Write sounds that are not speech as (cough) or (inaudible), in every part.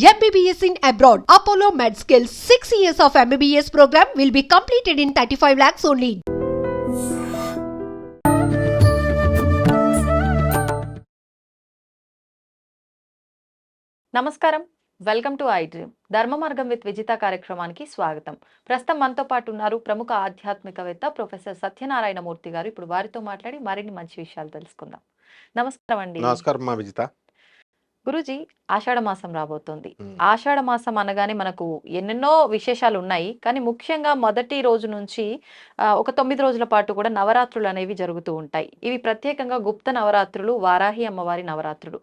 MBBS in abroad. Apollo MedSkill 6 years of MBBS program will be completed in 35 lakhs only. నమస్కారం. Welcome to I dream Dharma Margam with Vijitha కార్యక్రమానికి స్వాగతం. ప్రస్తుతం మనతో పాటు ఉన్నారు ప్రముఖ ఆధ్యాత్మికవేత్త ప్రొఫెసర్ సత్యనారాయణ మూర్తి గారు. ఇప్పుడు వారితో మాట్లాడి మరిన్ని మంచి విషయాలు తెలుసుకుందాం. నమస్కారం అండి. నమస్కారం మా విజిత. గురుజీ ఆషాఢ మాసం రాబోతోంది. ఆషాఢ మాసం అనగానే మనకు ఎన్నెన్నో విశేషాలు ఉన్నాయి కానీ ముఖ్యంగా మొదటి రోజు నుంచి ఒక తొమ్మిది రోజుల పాటు కూడా నవరాత్రులు అనేవి జరుగుతూ ఉంటాయి. ఇవి ప్రత్యేకంగా గుప్త నవరాత్రులు వారాహి అమ్మవారి నవరాత్రులు.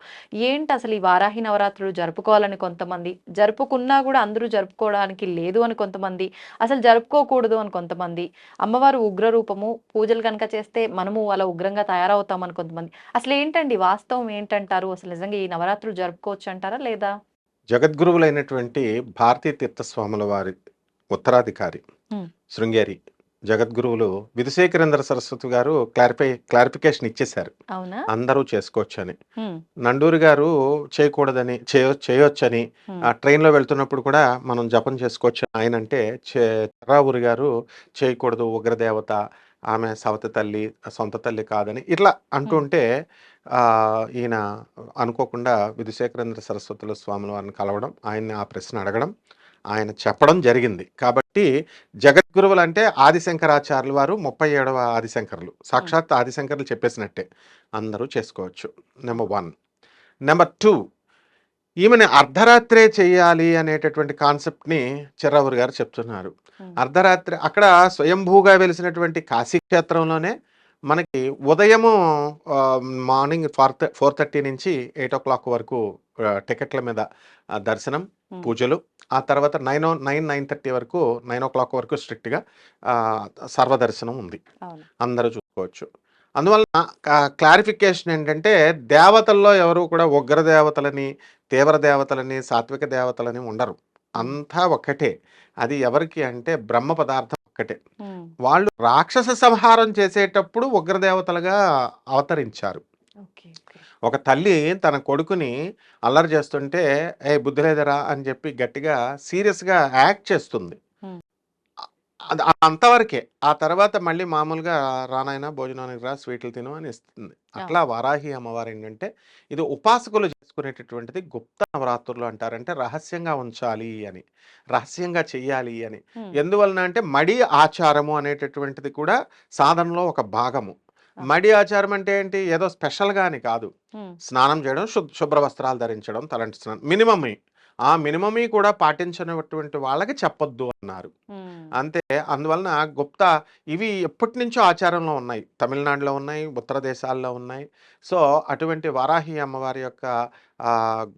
ఏంటి అసలు ఈ వారాహి నవరాత్రులు జరుపుకోవాలని కొంతమంది? జరుపుకున్నా కూడా అందరూ జరుపుకోవడానికి లేదు అని కొంతమంది. అసలు జరుపుకోకూడదు అని కొంతమంది. అమ్మవారు ఉగ్ర రూపము పూజలు కనుక చేస్తే మనము అలా ఉగ్రంగా తయారవుతామని కొంతమంది. అసలు ఏంటండి వాస్తవం? ఏంటంటారు? అసలు నిజంగా ఈ నవరాత్రులు జరుపుకోవచ్చు అంటారా లేదా? జగద్గురువులైనటువంటి భారతీ తీర్థస్వాముల వారి ఉత్తరాధికారి. శృంగేరి జగద్గురువులు విధుశేఖరేంద్ర సరస్వతి గారు క్లారిఫై క్లారిఫికేషన్ ఇచ్చేశారు. అందరూ చేసుకోవచ్చు అని నండూరి గారు చేయకూడదని చేయ చేయొచ్చని. ఆ ట్రైన్లో వెళ్తున్నప్పుడు కూడా మనం జపం చేసుకోవచ్చు. ఆయన అంటే చెర్రావురి గారు చేయకూడదు ఉగ్రదేవత ఆమె సవతి తల్లి సొంత తల్లి కాదని ఇట్లా అంటుంటే ఈయన అనుకోకుండా విధుశేఖరేంద్ర సరస్వతుల స్వాముల వారిని కలవడం ఆయన్ని ఆ ప్రశ్న అడగడం ఆయన చెప్పడం జరిగింది. కాబట్టి జగద్గురువులు అంటే ఆదిశంకరాచార్యుల వారు ముప్పై ఏడవ ఆదిశంకరులు. సాక్షాత్ ఆదిశంకరులు చెప్పేసినట్టే. అందరూ చేసుకోవచ్చు. Number one. Number two. ఈమెని అర్ధరాత్రే చేయాలి అనేటటువంటి కాన్సెప్ట్ని చిర్రావురు గారు చెప్తున్నారు. అర్ధరాత్రి అక్కడ స్వయంభూగా వెలిసినటువంటి కాశీక్షేత్రంలోనే మనకి ఉదయము మార్నింగ్ ఫోర్ ఫోర్ థర్టీ నుంచి ఎయిట్ ఓ క్లాక్ వరకు టికెట్ల మీద దర్శనం. పూజలు. ఆ తర్వాత nine o nine nine thirty వరకు నైన్ ఓ క్లాక్ వరకు స్ట్రిక్ట్గా సర్వదర్శనం ఉంది. అందరూ చూసుకోవచ్చు. అందువలన క్లారిఫికేషన్ ఏంటంటే దేవతల్లో ఎవరు కూడా ఉగ్ర దేవతలని తీవ్ర దేవతలని సాత్విక దేవతలని ఉండరు. అంతా ఒక్కటే. అది ఎవరికి అంటే బ్రహ్మ పదార్థం ఒక్కటే. వాళ్ళు రాక్షస సంహారం చేసేటప్పుడు ఉగ్రదేవతలుగా అవతరించారు. ఒక తల్లి తన కొడుకుని అల్లరి చేస్తుంటే ఏ బుద్ధి లేదరా అని చెప్పి గట్టిగా సీరియస్గా యాక్ట్ చేస్తుంది. అంతవరకే ఆ తర్వాత మళ్ళీ మామూలుగా రానాయన భోజనానికి రా స్వీట్లు తిను అని ఇస్తుంది. అట్లా వారాహి అమ్మవారు ఏంటంటే ఇది ఉపాసకులు చేసుకునేటటువంటిది గుప్త నవరాత్రులు అంటారంటే రహస్యంగా ఉంచాలి అని రహస్యంగా చెయ్యాలి అని. ఎందువలన అంటే మడి ఆచారము అనేటటువంటిది కూడా సాధనలో ఒక భాగము. మడి ఆచారం అంటే ఏంటి? ఏదో స్పెషల్గా అని కాదు. స్నానం చేయడం శుభ్ శుభ్ర వస్త్రాలు ధరించడం తలంటి స్నానం మినిమమే. ఆ మినిమమీ కూడా పాటించినటువంటి వాళ్ళకి చెప్పొద్దు అన్నారు. అంతే. అందువలన గుప్త ఇవి ఎప్పటి నుంచో ఆచారంలో ఉన్నాయి. తమిళనాడులో ఉన్నాయి ఉత్తర దేశాల్లో ఉన్నాయి. సో అటువంటి వారాహి అమ్మవారి యొక్క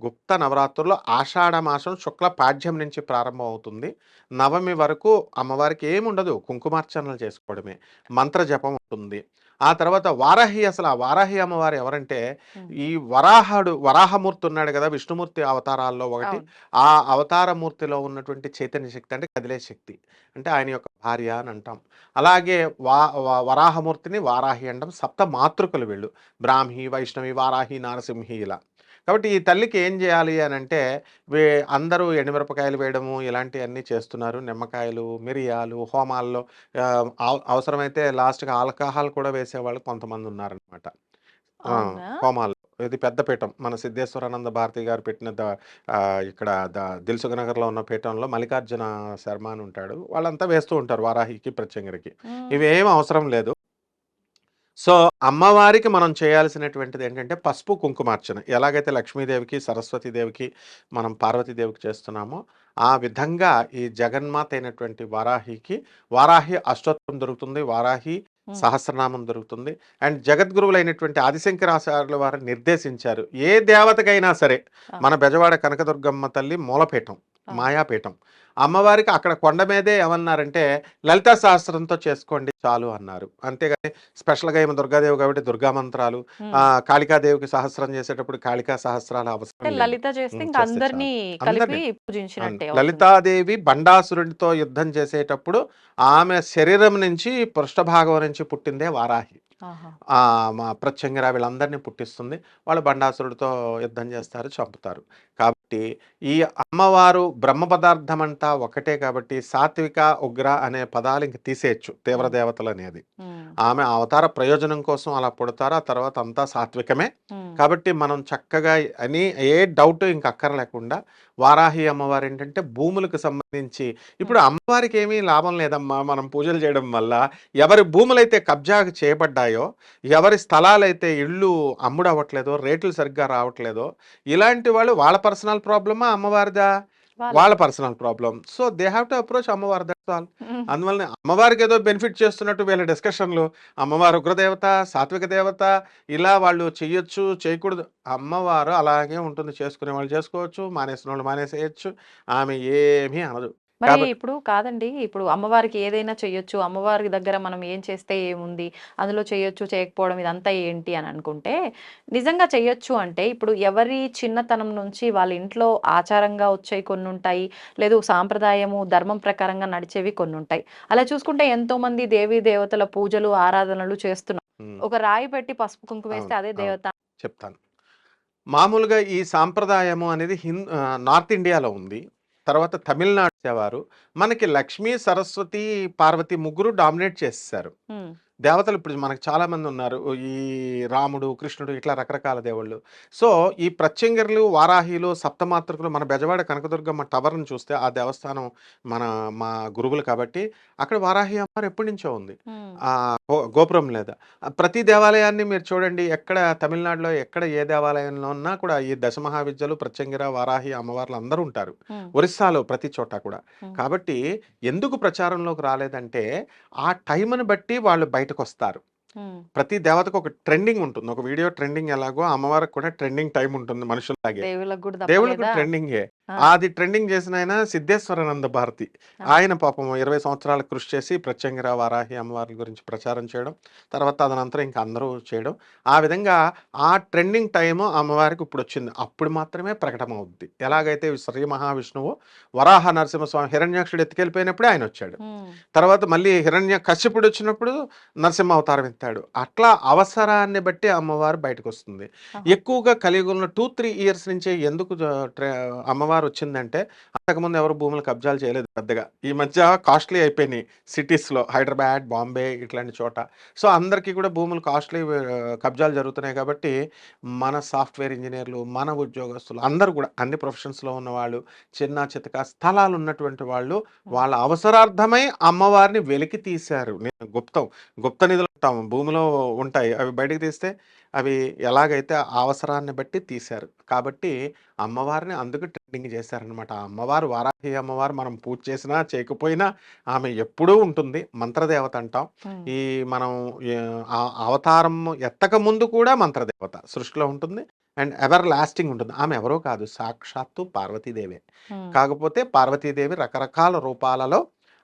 గుప్త నవరాత్రుల్లో ఆషాఢ మాసం శుక్ల పాడ్యం నుంచి ప్రారంభం అవుతుంది. నవమి వరకు అమ్మవారికి ఏముండదు. కుంకుమార్చనలు చేసుకోవడమే. మంత్ర జపం ఉంటుంది. ఆ తర్వాత వారాహి అసలు ఆ వారాహి అమ్మవారు ఎవరంటే. ఈ వరాహుడు వరాహమూర్తి ఉన్నాడు కదా విష్ణుమూర్తి అవతారాల్లో ఒకటి. ఆ అవతారమూర్తిలో ఉన్నటువంటి చైతన్య శక్తి అంటే కదిలే శక్తి. అంటే ఆయన యొక్క భార్య అని అంటాం. అలాగే వా- వరాహమూర్తిని వారాహి అంటాం. సప్త మాతృకలు వీళ్ళు. బ్రాహ్మి వైష్ణవి వారాహి నారసింహి ఇలా. కాబట్టి ఈ తల్లికి ఏం చేయాలి అని అంటే వే అందరూ ఎండుమిరపకాయలు వేయడము ఇలాంటివన్నీ చేస్తున్నారు. నిమ్మకాయలు మిరియాలు హోమాల్లో అవసరమైతే లాస్ట్గా ఆల్కహాల్ కూడా వేసేవాళ్ళు కొంతమంది ఉన్నారనమాట? హోమాల్లో. ఇది పెద్ద పీఠం. మన సిద్ధేశ్వరానంద భారతి గారు పెట్టిన ద ఇక్కడ ద దిల్సుఖ నగర్లో ఉన్న పీఠంలో మల్లికార్జున శర్మ అని ఉంటాడు. వాళ్ళంతా వేస్తూ ఉంటారు వారాహికి ప్రత్యంగరికి. ఇవేం అవసరం లేదు. సో అమ్మవారికి మనం చేయాల్సినటువంటిది ఏంటంటే పసుపు కుంకుమార్చన ఎలాగైతే లక్ష్మీదేవికి సరస్వతీదేవికి మనం పార్వతీదేవికి చేస్తున్నామో ఆ విధంగా ఈ జగన్మాత అయినటువంటి వారాహికి వారాహి అష్టోత్తరం దొరుకుతుంది వారాహి. సహస్రనామం దొరుకుతుంది అండ్ జగద్గురువులైనటువంటి ఆదిశంకరాచార్యుల వారు నిర్దేశించారు ఏ దేవతకైనా సరే. మన బెజవాడ కనకదుర్గమ్మ తల్లి మూలపీఠం. మాయాపీఠం. అమ్మవారికి అక్కడ కొండ మీదే ఏమన్నారంటే లలితా సహస్రంతో చేసుకోండి చాలు అన్నారు. అంతేగాని స్పెషల్గా ఏమో దుర్గాదేవి కాబట్టి దుర్గా మంత్రాలు. ఆ, కాళికాదేవికి సహస్రం చేసేటప్పుడు కాళికా సహస్రాలు అవసరం. లలితాదేవి బండాసురుడితో యుద్ధం చేసేటప్పుడు ఆమె శరీరం నుంచి పృష్ఠభాగం నుంచి పుట్టిందే వారాహి. ఆ, మా ప్రత్యంగిర వీళ్ళందరినీ పుట్టిస్తుంది. వాళ్ళు బండాసురుడితో యుద్ధం చేస్తారు చంపుతారు. కాబట్టి కాబట్టి ఈ అమ్మవారు బ్రహ్మ పదార్థం అంతా ఒకటే కాబట్టి సాత్విక ఉగ్ర అనే పదాలు ఇంక తీసేయచ్చు తీవ్ర దేవతలు అనేది ఆమె అవతార ప్రయోజనం కోసం అలా పుడతారు ఆ తర్వాత అంతా సాత్వికమే. కాబట్టి మనం చక్కగా అని ఏ డౌట్ ఇంక అక్కర్లేకుండా వారాహి అమ్మవారు ఏంటంటే భూములకు సంబంధించి ఇప్పుడు అమ్మవారికి ఏమీ లాభం లేదమ్మా మనం పూజలు చేయడం వల్ల. ఎవరి భూములైతే కబ్జా చేయబడ్డాయో ఎవరి స్థలాలైతే ఇళ్ళు అమ్ముడు అవ్వట్లేదో రేట్లు సరిగ్గా రావట్లేదో ఇలాంటి వాళ్ళు వాళ్ళ పర్సనల్ ప్రాబ్లమా అమ్మవారిదా? వాళ్ళ- personal problem so they have to approach అమ్మవారి దట్స్ ఆల్ ఉమ్, అందువల్ల అమ్మవారికి ఏదో బెనిఫిట్ చేస్తున్నట్టు వీళ్ళ డిస్కషన్లు అమ్మవారు ఉగ్రదేవత సాత్విక దేవత ఇలా వాళ్ళు చెయ్యొచ్చు చేయకూడదు. అమ్మవారు అలాగే ఉంటుంది. చేసుకునే వాళ్ళు చేసుకోవచ్చు మానేసిన వాళ్ళు మానేసేయచ్చు. ఆమె ఏమీ అనదు. మరి ఇప్పుడు కాదండి. ఇప్పుడు అమ్మవారికి ఏదైనా చెయ్యొచ్చు. అమ్మవారి దగ్గర మనం ఏం చేస్తే ఏముంది? అందులో చేయొచ్చు చేయకపోవడం ఇదంతా ఏంటి అని అనుకుంటే నిజంగా చెయ్యొచ్చు అంటే ఇప్పుడు ఎవరి చిన్నతనం నుంచి వాళ్ళ ఇంట్లో ఆచారంగా వచ్చేవి కొన్ని ఉంటాయి లేదు సాంప్రదాయము ధర్మం ప్రకారంగా నడిచేవి కొన్ని ఉంటాయి అలా చూసుకుంటే ఎంతో మంది దేవీ దేవతల పూజలు ఆరాధనలు చేస్తున్నారు. ఒక రాయి పెట్టి పసుపు కుంకుమ వేస్తే అదే. దేవత. చెప్తాను. మామూలుగా ఈ సాంప్రదాయము అనేది హింద్ నార్త్ ఇండియాలో ఉంది. తర్వాత తమిళనాడు వారు మనకి లక్ష్మి సరస్వతి పార్వతి ముగ్గురు డామినేట్ చేస్తారు దేవతలు ఇప్పుడు మనకు చాలా మంది ఉన్నారు. ఈ రాముడు కృష్ణుడు ఇట్లా రకరకాల దేవుళ్ళు. సో ఈ ప్రత్యంగిరులు వారాహిలు సప్తమాతృకులు మన బెజవాడ కనకదుర్గమ్మ టవర్ని చూస్తే ఆ దేవస్థానం మన మా గురువులు కాబట్టి అక్కడ వారాహి అమ్మవారు ఎప్పటి నుంచో ఉంది. ఆ గోపురం లేదా. ప్రతి దేవాలయాన్ని మీరు చూడండి ఎక్కడ తమిళనాడులో ఎక్కడ ఏ దేవాలయంలో ఉన్నా కూడా ఈ దశమహావిద్యలు ప్రత్యంగిర వారాహి అమ్మవార్లు అందరూ ఉంటారు. ఒరిస్సాలో ప్రతి చోట కూడా. కాబట్టి ఎందుకు ప్రచారంలోకి రాలేదంటే ఆ టైంని బట్టి వాళ్ళు బయటకు వస్తారు ప్రతి దేవతకు ఒక ట్రెండింగ్ ఉంటుంది. ఒక వీడియో ట్రెండింగ్ ఎలాగో అమ్మవారికి కూడా ట్రెండింగ్ టైం ఉంటుంది మనుషుల్లాగే. దేవుళ్ళకు కూడా ట్రెండింగే. ఆ. అది ట్రెండింగ్ చేసిన ఆయన సిద్ధేశ్వరానంద భారతి. ఆయన పాపం ఇరవై సంవత్సరాలు కృషి చేసి ప్రత్యంగిర వారాహి అమ్మవారి గురించి ప్రచారం చేయడం తర్వాత తదనంతరం ఇంకా అందరూ చేయడం. ఆ విధంగా ఆ ట్రెండింగ్ టైం అమ్మవారికి ఇప్పుడు వచ్చింది. అప్పుడు మాత్రమే ప్రకటన అవుద్ది ఎలాగైతే శ్రీ మహావిష్ణువు వరాహ నరసింహస్వామి హిరణ్యాక్షుడు ఎత్తుకెళ్ళిపోయినప్పుడే ఆయన వచ్చాడు. తర్వాత మళ్ళీ హిరణ్య కశ్యపుడు వచ్చినప్పుడు నరసింహ అవతారం ఎత్తాడు. అట్లా అవసరాన్ని బట్టి అమ్మవారు బయటకు వస్తుంది. ఎక్కువగా కలియుగంలో టూ త్రీ ఇయర్స్ నుంచే ఎందుకు జ- ట్ర- వచ్చిందంటే అంతకుముందు ఎవరు భూములు కబ్జాలు చేయలేదు పెద్దగా. ఈ మధ్య కాస్ట్లీ అయిపోయినాయి సిటీస్లో. హైదరాబాద్ బాంబే ఇట్లాంటి చోట. సో అందరికీ కూడా భూములు కాస్ట్లీ కబ్జాలు జరుగుతున్నాయి కాబట్టి మన సాఫ్ట్వేర్ ఇంజనీర్లు మన ఉద్యోగస్తులు అందరూ కూడా అన్ని ప్రొఫెషన్స్లో ఉన్న వాళ్ళు చిన్న చితక స్థలాలు ఉన్నటువంటి వాళ్ళు వాళ్ళ అవసరార్థమై అమ్మవారిని వెలికి తీశారు. నేను గుప్తం గుప్త నిధులు ఉంటాము భూమిలో ఉంటాయి. అవి బయటకు తీస్తే అవి ఎలాగైతే అవసరాన్ని బట్టి తీశారు. కాబట్టి అమ్మవారిని అందుకు ట్రెండింగ్ చేశారనమాట ఆ అమ్మవారు వారాహి అమ్మవారు మనం పూజ చేసినా చేయకపోయినా ఆమె ఎప్పుడూ ఉంటుంది. మంత్రదేవత అంటాం. ఈ మనం అవతారం ఎత్తక ముందు కూడా మంత్రదేవత సృష్టిలో ఉంటుంది. అండ్ ఎవర్ లాస్టింగ్ ఉంటుంది. ఆమె ఎవరో కాదు సాక్షాత్తు పార్వతీదేవే. కాకపోతే పార్వతీదేవి రకరకాల రూపాలలో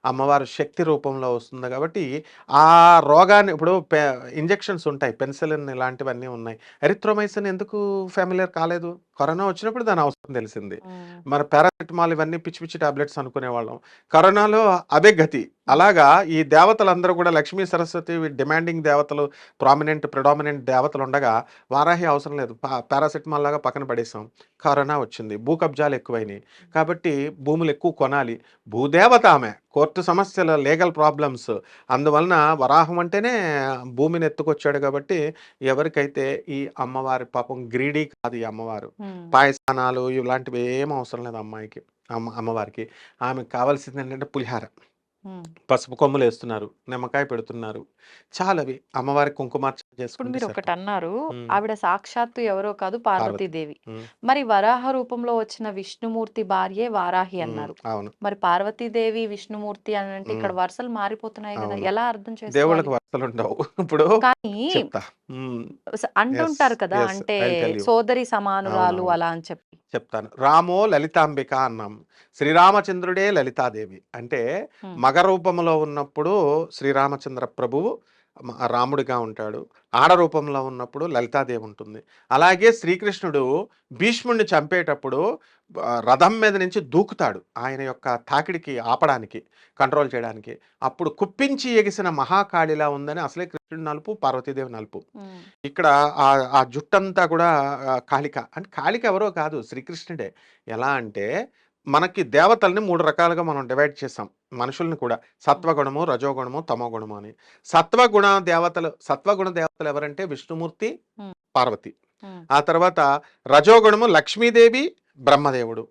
అమ్మవారు శక్తి రూపంలో వస్తుంది కాబట్టి ఆ రోగాన్ని ఇప్పుడు ఇంజెక్షన్స్ ఉంటాయి. పెన్సిలిన్ ఇలాంటివన్నీ ఉన్నాయి. ఎరిథ్రోమైసిన్ ఎందుకు ఫ్యామిలియర్ కాలేదు? కరోనా వచ్చినప్పుడు దాని అవసరం తెలిసింది. మన పారాసిటమాల్ ఇవన్నీ పిచ్చి పిచ్చి టాబ్లెట్స్ అనుకునేవాళ్ళం. కరోనాలో అదే గతి. అలాగా ఈ దేవతలందరూ కూడా లక్ష్మీ సరస్వతి డిమాండింగ్ దేవతలు ప్రామినెంట్ ప్రిడామినెంట్ దేవతలు ఉండగా వారాహి అవసరం లేదు. పారాసిటమాల్ లాగా పక్కన పడేసాం. కరోనా వచ్చింది. భూ కబ్జాలు ఎక్కువైనాయి కాబట్టి భూములు ఎక్కువ కొనాలి. భూదేవత ఆమె. కోర్టు సమస్యలు లీగల్ ప్రాబ్లమ్స్. అందువలన వరాహం అంటేనే భూమిని ఎత్తుకొచ్చాడు కాబట్టి ఎవరికైతే ఈ అమ్మవారి పాపం గ్రీడీ కాదు ఈ అమ్మవారు. పాయసానాలు ఇలాంటివి ఏం అవసరం లేదు అమ్మాయికి అమ్మ అమ్మవారికి. ఆమెకు కావాల్సింది ఏంటంటే పులిహార. పసుపు కొమ్ములు వేస్తున్నారు నిమ్మకాయ పెడుతున్నారు. చాలా అవి అమ్మవారి కుంకుమార్చన ఇప్పుడు చేసుకుంటే మీరు ఒకటి సరిపోతుంది. అన్నారు ఉమ్. ఆవిడ సాక్షాత్తు ఎవరో కాదు పార్వతీదేవి. ఉమ్. మరి వరాహ రూపంలో వచ్చిన విష్ణుమూర్తి భార్యే వారాహి ఉమ్, అన్నారు. అవును. మరి పార్వతీదేవి విష్ణుమూర్తి అని అంటే ఇక్కడ ఉమ్. వరుసలు మారిపోతున్నాయి కదా అవును. ఎలా అర్థం దేవుళ్ళకి చేసుకోవాలి? వరుసలు ఉండవు (laughs) ఇప్పుడు కానీ చెప్తా. అంటుంటారు కదా అంటే. సోదరి సమానురాలు అవునవును. అలా అని చెప్పి. చెప్తాను. రామో లలితాంబిక అన్నాం. శ్రీరామచంద్రుడే లలితాదేవి. అంటే ఉమ్, మగ రూపంలో ఉన్నప్పుడు శ్రీరామచంద్ర ప్రభువు రాముడిగా ఉంటాడు. ఆడ రూపంలో ఉన్నప్పుడు లలితాదేవి ఉంటుంది అలాగే శ్రీకృష్ణుడు భీష్ముడిని చంపేటప్పుడు రథం మీద నుంచి దూకుతాడు ఆయన యొక్క తాకిడికి ఆపడానికి కంట్రోల్ చేయడానికి. అప్పుడు కుప్పించి ఎగిసిన మహాకాళిలా ఉందని అసలే కృష్ణుడు నలుపు పార్వతీదేవి నలుపు. ఇక్కడ ఆ ఆ జుట్టంతా కూడా కాళిక. అంటే కాళిక ఎవరో కాదు శ్రీకృష్ణుడే. ఎలా అంటే మనకి దేవతల్ని మూడు రకాలుగా మనం డివైడ్ చేసాం మనుషుల్ని కూడా. సత్వగుణము రజోగుణము తమోగుణము అని. సత్వగుణ దేవతలు సత్వగుణ దేవతలు ఎవరంటే విష్ణుమూర్తి. పార్వతి. ఆ తర్వాత రజోగుణము లక్ష్మీదేవి బ్రహ్మదేవుడు.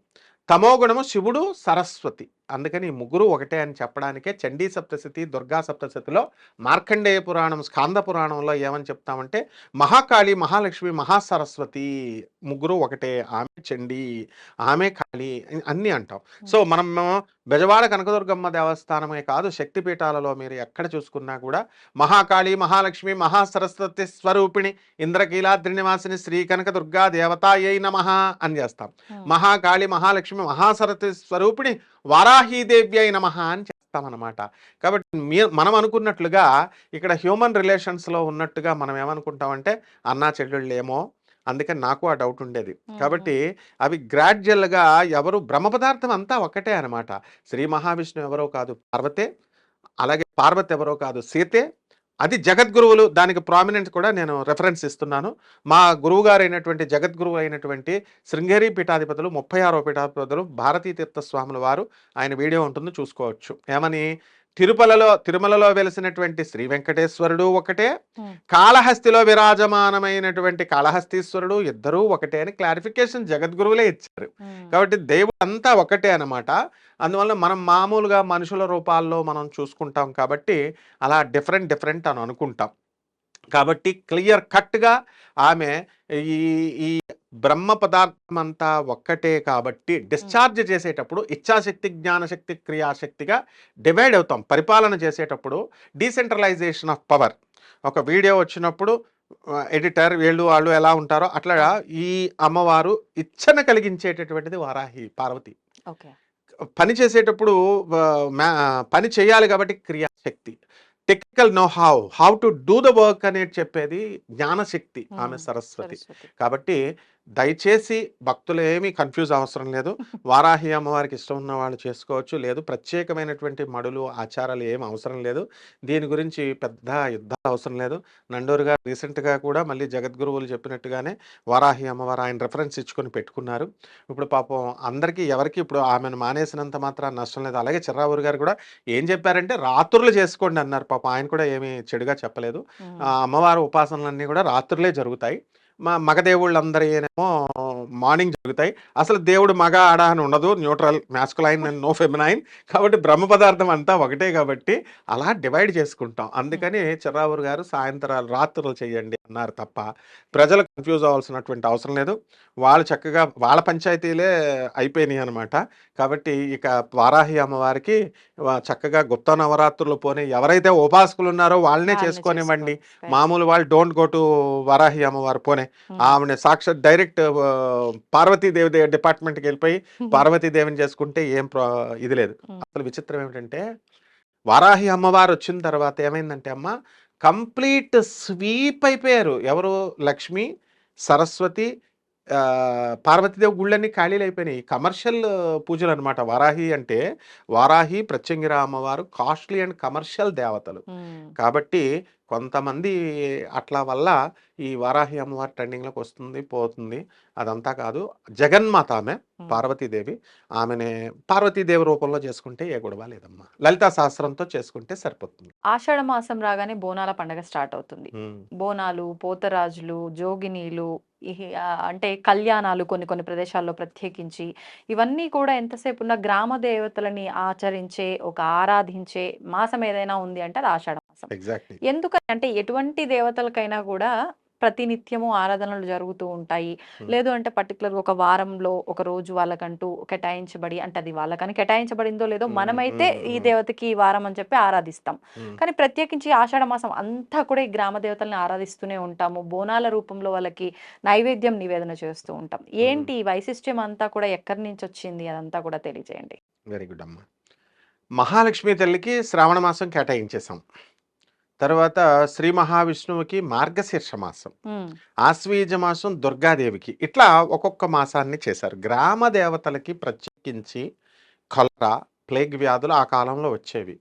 తమోగుణము శివుడు సరస్వతి. అందుకని ముగ్గురు ఒకటే అని చెప్పడానికే చండీ సప్తశతి దుర్గా సప్తశతిలో మార్కండేయ పురాణం స్కాంద పురాణంలో ఏమని చెప్తామంటే మహాకాళి మహాలక్ష్మి మహాసరస్వతి ముగ్గురు ఒకటే ఆమె చండీ ఆమె కాళి అన్నీ అంటాం. సో మనం బెజవాడ కనకదుర్గమ్మ దేవస్థానమే కాదు శక్తిపీఠాలలో మీరు ఎక్కడ చూసుకున్నా కూడా మహాకాళి మహాలక్ష్మి మహాసరస్వతి స్వరూపిణి ఇంద్రకీలాద్రి నివాసిని శ్రీ కనకదుర్గా దేవతాయై నమః అని చేస్తాం. మహాకాళి మహాలక్ష్మి మహాసరస్వతి స్వరూపిణి వారాహీదేవ్యై నమః అని చేస్తామన్నమాట. కాబట్టి మీ మనం అనుకున్నట్లుగా ఇక్కడ హ్యూమన్ రిలేషన్స్లో ఉన్నట్టుగా మనం ఏమనుకుంటామంటే అన్నా చెల్లెళ్ళు ఏమో అందుకని నాకు ఆ డౌట్ ఉండేది. కాబట్టి అవి గ్రాడ్యువల్గా ఎవరు బ్రహ్మ పదార్థం అంతా ఒకటే అనమాట శ్రీ మహావిష్ణువు ఎవరో కాదు పార్వతే అలాగే పార్వతి ఎవరో కాదు సీతే అది జగద్గురువులు దానికి ప్రామినెంట్ కూడా నేను రెఫరెన్స్ ఇస్తున్నాను. మా గురువు గారు అయినటువంటి జగద్గురువు అయినటువంటి శృంగేరి పీఠాధిపతులు ముప్పై ఆరో పీఠాధిపతులు భారతీ తీర్థ స్వాముల వారు ఆయన వీడియో ఉంటుంది చూసుకోవచ్చు. ఏమని? తిరుపలలో తిరుమలలో వెలిసినటువంటి శ్రీ వెంకటేశ్వరుడు ఒకటే కాళహస్తిలో విరాజమానమైనటువంటి కాళహస్తీశ్వరుడు ఇద్దరూ ఒకటే అని క్లారిఫికేషన్ జగద్గురువులే ఇచ్చారు. కాబట్టి దేవుడు అంతా ఒకటే అన్నమాట. అందువల్ల మనం మామూలుగా మనుషుల రూపాల్లో మనం చూసుకుంటాం కాబట్టి అలా డిఫరెంట్ డిఫరెంట్ అని అనుకుంటాం. కాబట్టి క్లియర్ కట్గా ఆమె ఈ ఈ బ్రహ్మ పదార్థం అంతా ఒక్కటే కాబట్టి డిశ్చార్జ్ చేసేటప్పుడు ఇచ్ఛాశక్తి జ్ఞానశక్తి క్రియాశక్తిగా డివైడ్ అవుతాం. పరిపాలన చేసేటప్పుడు డీసెంట్రలైజేషన్ ఆఫ్ పవర్. ఒక వీడియో వచ్చినప్పుడు ఎడిటర్ వీళ్ళు వాళ్ళు ఎలా ఉంటారో అట్లా ఈ అమ్మవారు ఇచ్చన కలిగించేటటువంటిది వారాహి పార్వతి. ఓకే. పని చేసేటప్పుడు పని చేయాలి కాబట్టి క్రియాశక్తి technical know how how to do the work అనేది చెప్పేది జ్ఞానశక్తి ఆమె సరస్వతి. కాబట్టి దయచేసి భక్తులు ఏమీ కన్ఫ్యూజ్ అవసరం లేదు. (laughs) వారాహి అమ్మవారికి ఇష్టం ఉన్న వాళ్ళు చేసుకోవచ్చు. లేదు ప్రత్యేకమైనటువంటి మడులు ఆచారాలు ఏం అవసరం లేదు. దీని గురించి పెద్ద యుద్ధాలు అవసరం లేదు. నండూరు గారు రీసెంట్గా కూడా మళ్ళీ జగద్గురువులు చెప్పినట్టుగానే వారాహి అమ్మవారు ఆయన రెఫరెన్స్ ఇచ్చుకొని పెట్టుకున్నారు. ఇప్పుడు పాపం అందరికీ ఎవరికి ఇప్పుడు ఆమెను మానేసినంత మాత్రం నష్టం లేదు. అలాగే చిర్రావూరు గారు కూడా ఏం చెప్పారంటే రాత్రులు చేసుకోండి అన్నారు. పాపం ఆయన కూడా ఏమీ చెడుగా చెప్పలేదు. అమ్మవారి ఉపాసనలన్నీ కూడా రాత్రులే జరుగుతాయి. మా మగదేవుళ్ళందరూ ఏమో మార్నింగ్ జరుగుతాయి. అసలు దేవుడు మగ ఆడ అని ఉండదు. Neutral masculine and no feminine. కాబట్టి బ్రహ్మ పదార్థం అంతా ఒకటే కాబట్టి అలా డివైడ్ చేసుకుంటాం. అందుకని చిర్రావూరు గారు సాయంత్రాలు రాత్రులు చేయండి అన్నారు తప్ప ప్రజలు కన్ఫ్యూజ్ అవ్వాల్సినటువంటి అవసరం లేదు. వాళ్ళు చక్కగా వాళ్ళ పంచాయతీలే అయిపోయినాయి అనమాట కాబట్టి ఇక వారాహి అమ్మవారికి చక్కగా గుప్త నవరాత్రులు పోనీ ఎవరైతే ఉపాసకులు ఉన్నారో వాళ్ళనే చేసుకోనివ్వండి. చేసుకో. మామూలు వాళ్ళు డోంట్ గో టు వరాహి అమ్మవారు పోనే ఉమ్, ఆమె సాక్షాత్ డైరెక్ట్ పార్వతీదేవి డిపార్ట్మెంట్కి వెళ్ళిపోయి పార్వతీదేవిని చేసుకుంటే ఏం ఇది లేదు. అసలు విచిత్రం ఏమిటంటే వారాహి అమ్మవారు వచ్చిన తర్వాత ఏమైందంటే అమ్మ కంప్లీట్ స్వీప్ అయిపోయారు. ఎవరు? లక్ష్మి సరస్వతి పార్వతీదేవి గుళ్ళన్నీ ఖాళీలు అయిపోయినాయి. కమర్షియల్ పూజలు అనమాట వారాహి అంటే వారాహి ప్రత్యంగిర అమ్మవారు కాస్ట్లీ అండ్ కమర్షియల్ దేవతలు. కాబట్టి కొంతమంది అట్లా వల్ల ఈ వారాహి అమ్మవారి ట్రెండింగ్లోకి వస్తుంది పోతుంది. అదంతా కాదు. జగన్మాత ఆమె. పార్వతీదేవి ఆమెనే పార్వతీదేవి రూపంలో చేసుకుంటే ఏ గొడవ లేదమ్మా. లలితా శాస్త్రంతో చేసుకుంటే సరిపోతుంది. ఆషాఢ మాసం రాగానే బోనాల పండగ స్టార్ట్ అవుతుంది. బోనాలు పోతరాజులు జోగినీలు అంటే కళ్యాణాలు కొన్ని కొన్ని ప్రదేశాల్లో ప్రత్యేకించి ఇవన్నీ కూడా ఎంతసేపు ఉన్న గ్రామ దేవతలని ఆచరించే ఒక ఆరాధించే మాసం ఏదైనా ఉంది అంటే అది ఆషాఢ మాసం ఎగ్జాక్ట్లీ ఎందుకని అంటే ఎటువంటి దేవతలకైనా కూడా ప్రతినిత్యము ఆరాధనలు జరుగుతూ ఉంటాయి. Hmm. లేదు అంటే పర్టికులర్ ఒక వారంలో ఒక రోజు వాళ్ళకంటూ కేటాయించబడి అంటే అది వాళ్ళకని కేటాయించబడిందో లేదో Hmm, మనమైతే hmm, ఈ. దేవతకి ఈ వారం అని చెప్పి ఆరాధిస్తాం. కానీ ప్రత్యేకించి ఆషాఢ మాసం అంతా కూడా ఈ గ్రామ దేవతల్ని ఆరాధిస్తూనే ఉంటాము. బోనాల రూపంలో వాళ్ళకి నైవేద్యం నివేదన చేస్తూ ఉంటాం. ఏంటి ఈ వైశిష్ట్యం అంతా కూడా ఎక్కడి నుంచి వచ్చింది అదంతా కూడా తెలియజేయండి. వెరీ గుడ్ అమ్మా. మహాలక్ష్మి తల్లికి శ్రావణ మాసం కేటాయించేసాం తర్వాత శ్రీ మహావిష్ణువుకి మార్గశీర్ష మాసం. ఆశ్వీజ మాసం దుర్గాదేవికి. ఇట్లా ఒక్కొక్క మాసాన్ని చేశారు. గ్రామ దేవతలకి ప్రత్యేకించి కలరా ప్లేగ్ వ్యాధులు ఆ కాలంలో వచ్చేవి.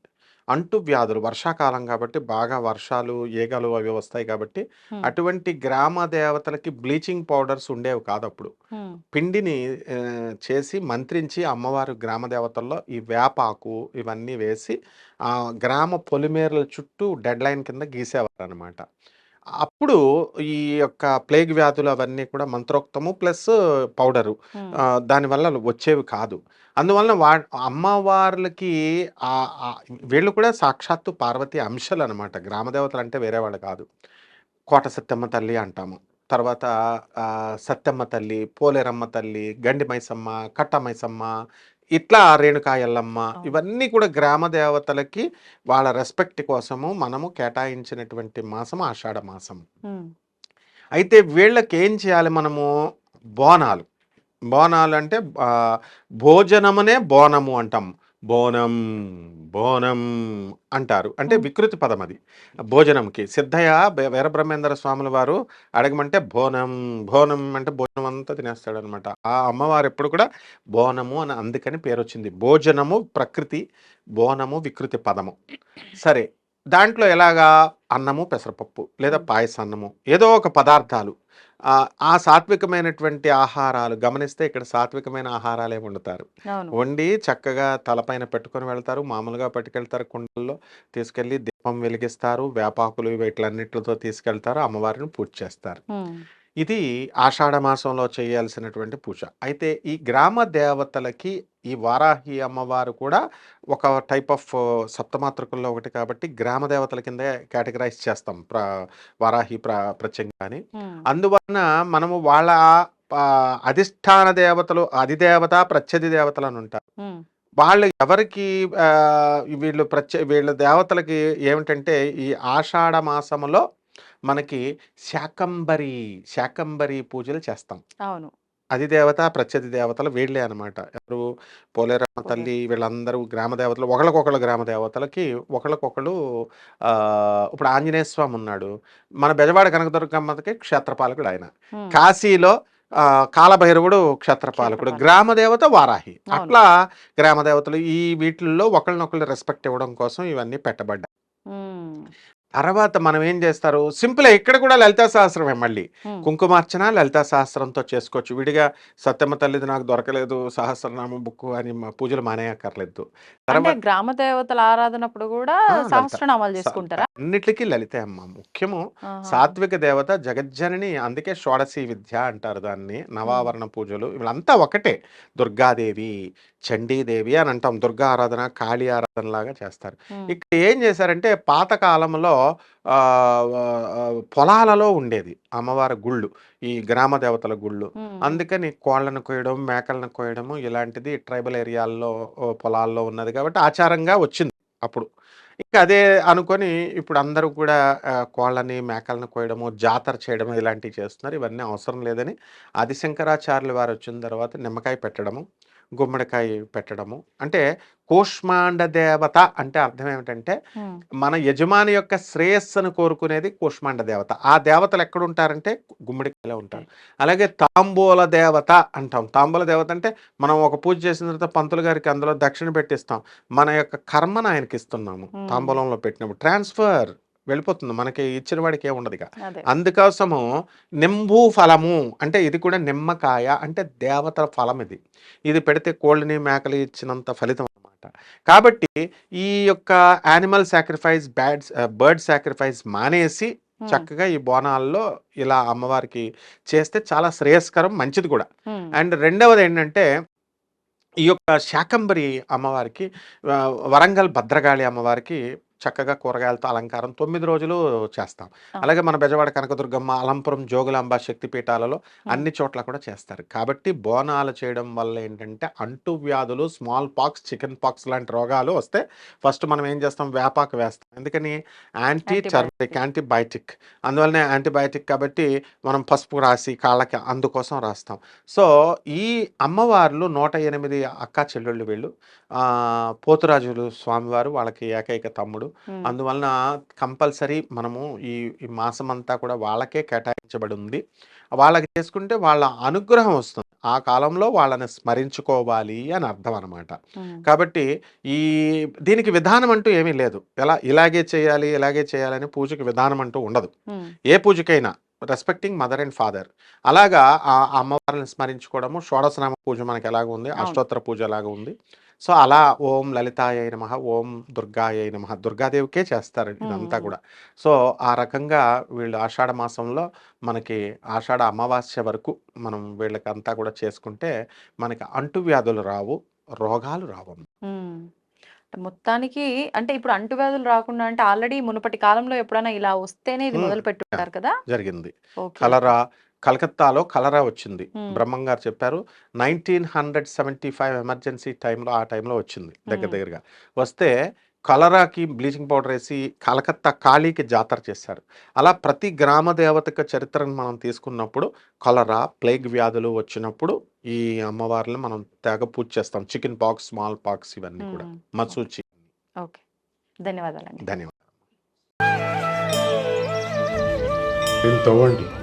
అంటు వ్యాధులు. వర్షాకాలం కాబట్టి బాగా వర్షాలు ఈగలు అవి వస్తాయి కాబట్టి. అటువంటి గ్రామ దేవతలకి బ్లీచింగ్ పౌడర్స్ ఉండేవి కాదు అప్పుడు. పిండిని చేసి మంత్రించి అమ్మవారు గ్రామ దేవతల్లో ఈ వేపాకు ఇవన్నీ వేసి ఆ గ్రామ పొలిమేరల చుట్టూ డెడ్ లైన్ కింద గీసేవారు అనమాట అప్పుడు ఈ యొక్క ప్లేగ్ వ్యాధులు అవన్నీ కూడా మంత్రోక్తము ప్లస్ పౌడరు. దానివల్ల వచ్చేవి కాదు. అందువలన వా అమ్మవార్లకి వీళ్ళు కూడా సాక్షాత్తు పార్వతి అంశలు అనమాట గ్రామదేవతలు అంటే వేరే వాళ్ళు కాదు. కోట సత్యమ్మ తల్లి అంటాము. తర్వాత సత్యమ్మ తల్లి పోలేరమ్మ తల్లి గండి మైసమ్మ కట్ట మైసమ్మ ఇట్లా రేణుకా ఎల్లమ్మ. ఇవన్నీ కూడా గ్రామ దేవతలకి వాళ్ళ రెస్పెక్ట్ కోసము మనము కేటాయించినటువంటి మాసం ఆషాఢ మాసం. అయితే వీళ్ళకి ఏం చేయాలి మనము? బోనాలు. బోనాలు అంటే భోజనమునే బోనము అంటాం. బోనం బోనం అంటారు. అంటే వికృతి పదం అది. భోజనంకి. సిద్ధయ్య వీరబ్రహ్మేంద్ర స్వాముల వారు అడగమంటే బోనం బోనం అంటే భోజనం అంతా తినేస్తాడు అనమాట ఆ అమ్మవారు ఎప్పుడు కూడా బోనము అని అందుకని పేరు వచ్చింది భోజనము ప్రకృతి బోనము వికృతి పదము. సరే దాంట్లో ఎలాగా అన్నము పెసరపప్పు లేదా Hmm. పాయసాన్నము ఏదో ఒక పదార్థాలు. ఆ, సాత్వికమైనటువంటి ఆహారాలు గమనిస్తే ఇక్కడ సాత్వికమైన ఆహారాలే వండుతారు. వండి చక్కగా తలపైన పెట్టుకొని వెళ్తారు. మామూలుగా పట్టుకెళ్తారు కుండల్లో తీసుకెళ్ళి దీపం వెలిగిస్తారు. వేపాకులు వీటిలన్నిటితో తీసుకెళ్తారు. అమ్మవారిని పూజ చేస్తారు. ఇది ఆషాఢ మాసంలో చేయాల్సినటువంటి పూజ. అయితే ఈ గ్రామ దేవతలకి ఈ వారాహి అమ్మవారు కూడా ఒక టైప్ ఆఫ్ సప్తమాతృకుల్లో ఒకటి కాబట్టి గ్రామ దేవతల కింద కేటగరైజ్ చేస్తాం. ప్ర వారాహి ప్ర ప్రత్యంగాని అందువలన మనము వాళ్ళ అధిష్టాన దేవతలు అధిదేవత ప్రత్యధి దేవతలు అని ఉంటారు. వాళ్ళు ఎవరికి వీళ్ళు ప్రత్య వీళ్ళ దేవతలకి ఏమిటంటే ఈ ఆషాఢ మాసములో మనకి శాకంబరి శాకంబరి పూజలు చేస్తాం. అవును. అది దేవత ప్రత్యధి దేవతలు వీళ్ళే అనమాట ఎవరు పోలేరమ్మ పోలేరు. తల్లి వీళ్ళందరూ గ్రామ దేవతలు ఒకళ్ళకొకళ్ళు గ్రామ దేవతలకి ఒకళ్ళకొకళ్ళు ఆ, ఇప్పుడు ఆంజనేయ స్వామి ఉన్నాడు. మన బెజవాడ కనకదుర్గమ్మకి క్షేత్రపాలకుడు ఆయన. కాశీలో కాలభైరవుడు క్షేత్రపాలకుడు. క్షేత్రపాలకుడు. గ్రామ దేవత వారాహి. అట్లా గ్రామ దేవతలు ఈ వీటిల్లో ఒకళ్ళనొకళ్ళు రెస్పెక్ట్ ఇవ్వడం కోసం ఇవన్నీ పెట్టబడ్డాయి. తర్వాత మనం ఏం చేస్తారు? సింపుల్ ఇక్కడ కూడా లలితా సహస్రమే మళ్ళీ. కుంకుమార్చన లలితా సహస్రంతో చేసుకోవచ్చు. విడిగా సత్యమ్మ తల్లిది నాకు దొరకలేదు సహస్రనామ బుక్ అని పూజలు మానేయక్కర్లేదు. తర్వాత గ్రామ దేవతల ఆరాధనప్పుడు కూడా. సహస్రనామాలు చేసుకుంటారా? అన్నిటికీ లలితే అమ్మ. ముఖ్యము. సాత్విక దేవత జగజ్జనని అందుకే షోడశి విద్య అంటారు దాన్ని. నవావరణ పూజలు. వీళ్ళంతా ఒకటే. దుర్గాదేవి చండీదేవి అని అంటాం. దుర్గా ఆరాధన కాళీ ఆరాధన లాగా చేస్తారు ఇక్కడ ఏం చేశారంటే పాతకాలంలో ఆ, ఆ, పొలాలలో ఉండేది. అమ్మవారి గుళ్ళు ఈ గ్రామ దేవతల గుళ్ళు. అందుకని కోళ్ళను కోయడం మేకలను కోయడము ఇలాంటిది ట్రైబల్ ఏరియాల్లో పొలాల్లో ఉన్నది కాబట్టి ఆచారంగా వచ్చింది అప్పుడు. ఇంకా అదే అనుకొని ఇప్పుడు అందరూ కూడా కోళ్ళని మేకలను కోయడము జాతర చేయడము ఇలాంటివి చేస్తున్నారు. ఇవన్నీ అవసరం లేదని ఆదిశంకరాచార్యులు వారు వచ్చిన తర్వాత నిమ్మకాయ పెట్టడము గుమ్మడికాయ పెట్టడము. అంటే కూష్మాండ దేవత అంటే అర్థం ఏమిటంటే మన యజమాని యొక్క శ్రేయస్సును కోరుకునేది కూష్మాండ దేవత ఆ దేవతలు ఎక్కడ ఉంటారంటే గుమ్మడికాయలో ఉంటారు. అలాగే తాంబూల దేవత అంటాం. తాంబూల దేవత అంటే మనం ఒక పూజ చేసిన తర్వాత పంతులు గారికి అందులో దక్షిణ పెట్టిస్తాం. మన యొక్క కర్మను ఆయనకి ఇస్తున్నాము. తాంబూలంలో పెట్టినప్పుడు. ట్రాన్స్ఫర్. వెళ్ళిపోతుంది. మనకి ఇచ్చిన వాడికి ఏమి ఉండదు అందుకోసము నింబు ఫలము అంటే ఇది కూడా నిమ్మకాయ అంటే దేవతల ఫలం ఇది. ఇది పెడితే కోళ్ళని మేకలు ఇచ్చినంత ఫలితం అన్నమాట. కాబట్టి ఈ యొక్క animal sacrifice bad bird sacrifice మానేసి చక్కగా ఈ బోనాల్లో ఇలా అమ్మవారికి చేస్తే చాలా శ్రేయస్కరం మంచిది కూడా. అండ్ రెండవది ఏంటంటే ఈ యొక్క శాకంబరి అమ్మవారికి వరంగల్ భద్రకాళి అమ్మవారికి చక్కగా కూరగాయలతో అలంకారం తొమ్మిది రోజులు చేస్తాం. అలాగే మన బెజవాడ కనకదుర్గమ్మ అలంపురం జోగులాంబ శక్తిపీఠాలలో అన్ని చోట్ల కూడా చేస్తారు. కాబట్టి బోనాలు చేయడం వల్ల ఏంటంటే అంటు వ్యాధులు స్మాల్ పాక్స్ చికెన్ పాక్స్ లాంటి రోగాలు వస్తే ఫస్ట్ మనం ఏం చేస్తాం? వేపాకు వేస్తాం. ఎందుకని? యాంటీ చర్మిక్ యాంటీబయాటిక్. అందువల్లనే యాంటీబయాటిక్ కాబట్టి మనం పసుపు రాసి కాళ్ళకి అందుకోసం రాస్తాం. సో ఈ అమ్మవార్లు నూట ఎనిమిది అక్క చెల్లెళ్ళు వీళ్ళు. పోతురాజులు స్వామివారు వాళ్ళకి ఏకైక తమ్ముడు. అందువలన కంపల్సరీ మనము ఈ మాసం అంతా కూడా వాళ్ళకే కేటాయించబడి ఉంది వాళ్ళకి చేసుకుంటే వాళ్ళ అనుగ్రహం వస్తుంది. ఆ కాలంలో వాళ్ళని స్మరించుకోవాలి అని అర్థం అనమాట కాబట్టి ఈ దీనికి విధానం అంటూ ఏమీ లేదు. ఎలా ఇలాగే చేయాలి ఇలాగే చేయాలని పూజకి విధానం అంటూ ఉండదు. ఏ పూజకైనా రెస్పెక్టింగ్ మదర్ అండ్ ఫాదర్ అలాగా ఆ అమ్మవారిని స్మరించుకోవడము షోడశనామ పూజ మనకి ఎలాగ ఉంది. అష్టోత్తర పూజ ఎలాగ ఉంది సో అలా ఓం లలితాయ నమ ఓం దుర్గాయ నమ దుర్గాదేవికే చేస్తారు ఇదంతా. కూడా. సో ఆ రకంగా వీళ్ళు ఆషాఢ మాసంలో మనకి ఆషాఢ అమావాస్య వరకు మనం వీళ్ళకి అంతా కూడా చేసుకుంటే మనకి అంటువ్యాధులు రావు రోగాలు రావు. మొత్తానికి అంటే ఇప్పుడు అంటువ్యాధులు రాకుండా అంటే ఆల్రెడీ మునుపటి కాలంలో ఎప్పుడైనా ఇలా వస్తేనే ఇది మొదలు పెట్టుంటారు కదా? జరిగింది. కలరా కలకత్తాలో కలరా వచ్చింది. బ్రహ్మం గారు చెప్పారు nineteen hundred seventy five emergency టైంలో ఆ టైంలో వచ్చింది దగ్గర. దగ్గరగా. వస్తే కలరాకి బ్లీచింగ్ పౌడర్ వేసి కలకత్తా కాళీకి జాతర చేశారు. అలా ప్రతి గ్రామ దేవతక చరిత్రను మనం తీసుకున్నప్పుడు కలరా ప్లేగ్ వ్యాధులు వచ్చినప్పుడు ఈ అమ్మవార్లను మనం తెగ పూజ చేస్తాం. చికెన్ పాక్స్ స్మాల్ పాక్స్ ఇవన్నీ కూడా. మసూచి ఓకే. ధన్యవాదాలండి. ధన్యవాదాలు. దీన్ని తవ్వండి.